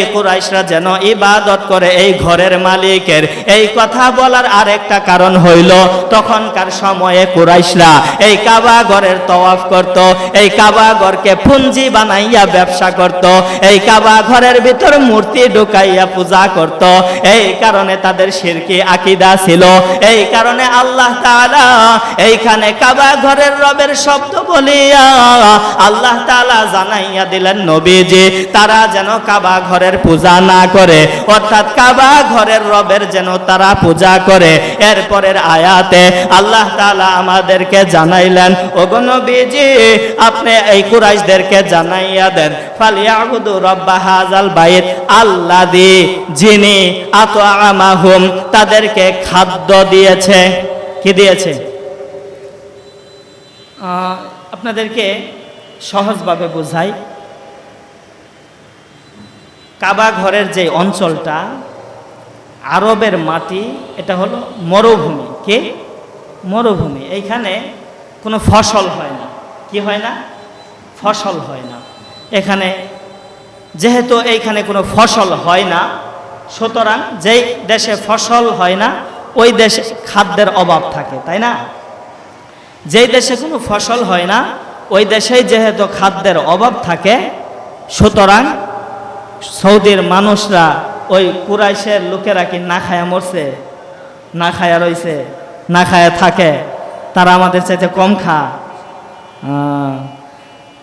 এই কুরাইশরা যেন ইবাদত করে এই ঘরের মালিকের। এই কথা বলার আরেকটা কারণ হইল, তখনকার সময়ে কুরাইশরা এই কাবা ঘরের তওয়াফ করত, এই কাবা ঘরকে পুঞ্জি বানাইয়া ব্যবসা করত, এই কাবা ঘরের ভিতর মূর্তি ঢুকাইয়া পূজা করত। এই কারণে তাদের শিরকি আকিদা ছিল, এই কারণে আল্লাহ তাআলা এইখানে কাবা ঘরের রবের শব্দ বলিয়া আল্লাহ তাআলা জানাইয়া দিলেন নবীজি, তারা যেন কাবা ঘরের পূজা না করে, অর্থাৎ কাবা ঘরের রবের যেন তারা পূজা করে। এরপরের আয়াতে আল্লাহ তাআলা আমাদেরকে জানাইলেন, ওগো নবীজি, আপনি এই কুরাইশদেরকে জানাইয়া দেন, ফালিয়াবুদু রব্বা হাজাল বাইত আল্লাদি যিনি আতআমাহুম তাদেরকে খাদ্য দিয়েছে। কি দিয়েছে? আপনাদেরকে সহজভাবে বোঝাই। কাবা ঘরের যে অঞ্চলটা, আরবের মাটি, এটা হলো মরুভূমি। কি? মরুভূমি। এইখানে কোনো ফসল হয় না। কি হয় না? ফসল হয় না। এখানে যেহেতু এইখানে কোনো ফসল হয় না, সুতরাং যেই দেশে ফসল হয় না, ওই দেশে খাদ্যের অভাব থাকে, তাই না? যেই দেশে কোনো ফসল হয় না, ওই দেশেই যেহেতু খাদ্যের অভাব থাকে, সুতরাং সৌদির মানুষরা ওই কুরাইশের লোকেরা কি না খায়া মরছে? না খায়া রইছে? না খায়া থাকে? তারা আমাদের চাইতে কম খা।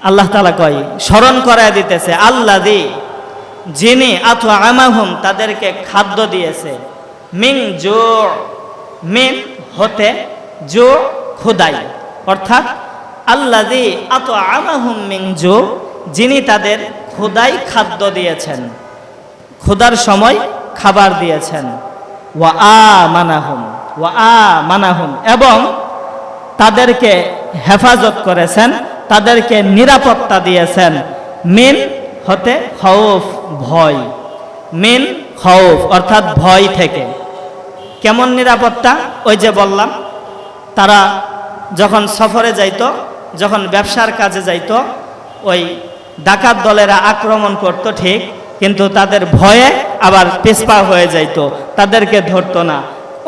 আল্লাহ তালা কয়, স্মরণ করায় দিতেছে আল্লাহ দি যিনি আথা আমাহুম, তাদেরকে খাদ্য দিয়েছে। মিং জো, মিন হতে জো, খুদাই। অর্থাৎ আল্লাদি আত আমাহুম মিং জো, যিনি তাদের খুদাই খাদ্য দিয়েছেন। ক্ষুধার সময় খাবার দিয়েছেন। ওয়া আ মানাহুম ওয়া আ মানাহুম এবং তাদেরকে হেফাজত করেছেন, তাদেরকে নিরাপত্তা দিয়েছেন। মিন হতে খৌফ, ভয়। মিন খৌফ, অর্থাৎ ভয় থেকে। কেমন নিরাপত্তা? ওই যে বললাম, তারা যখন সফরে যাইতো, যখন ব্যবসার কাজে যাইতো, ওই ডাকাত দলেরা আক্রমণ করত ঠিক, কিন্তু তাদের ভয়ে আবার পেশপা হয়ে যাইত, তাদেরকে ধরতো না।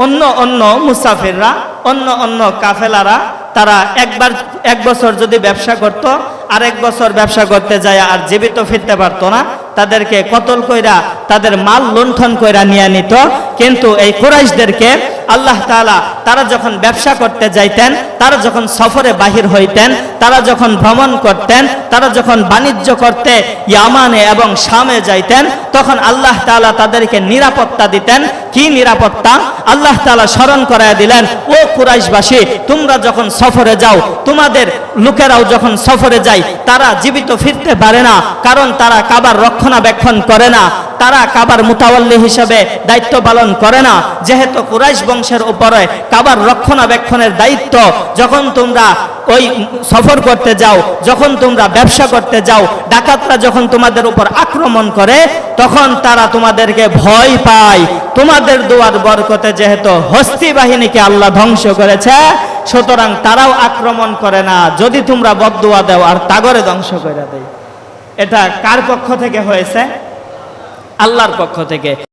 অন্য অন্য মুসাফিররা, অন্য অন্য কাফেলারা, তারা একবার, এক বছর যদি ব্যবসা করত আর এক বছর ব্যবসা করতে যায় আর জীবিত ফিরতে পারতো না, তাদেরকে কতল কইরা, তাদের মাল লুণ্ঠন কইরা নিয়ে নিত। কিন্তু এই কুরাইশদেরকে আল্লাহ তালা তারা যখন ব্যবসা করতে যাইতেন, তারা যখন সফরে বাহির হইতেন, তারা যখন ভ্রমণ করতেন, তারা যখন বাণিজ্য করতে ইয়ামানে এবং শামে যাইতেন, তখন আল্লাহ তালা তাদেরকে নিরাপত্তা দিতেন। কি নিরাপত্তা? আল্লাহ তাআলা স্মরণ করায় দিলেন, ও কুরাইশবাসী, তোমরা যখন সফরে যাও, তোমাদের লোকেরাও যখন সফরে যায়, তারা জীবিত ফিরতে পারে না, কারণ তারা কাবার রক্ষণাবেক্ষণ করে না, তারা কাবার মুতাওয়াল্লি হিসেবে দায়িত্ব পালন করে না। যেহেতু কুরাইশ বংশের উপরে কাবার রক্ষণাবেক্ষণের দায়িত্ব, যখন তোমরা ওই সফর করতে যাও, যখন তোমরা ব্যবসা করতে যাও, ডাকাতরা যখন তোমাদের উপর আক্রমণ করে, তখন তারা তোমাদেরকে ভয় পায়। তোমাদের দুয়ার বরকতে যেহেতু হস্তি বাহিনীকে আল্লাহ ধ্বংস করেছে, সুতরাং তারাও আক্রমণ করে না। যদি তোমরা বদদোয়া দাও, আর তাগরে ধ্বংস করে দেয়। এটা কার পক্ষ থেকে হয়েছে? আল্লাহর পক্ষ থেকে।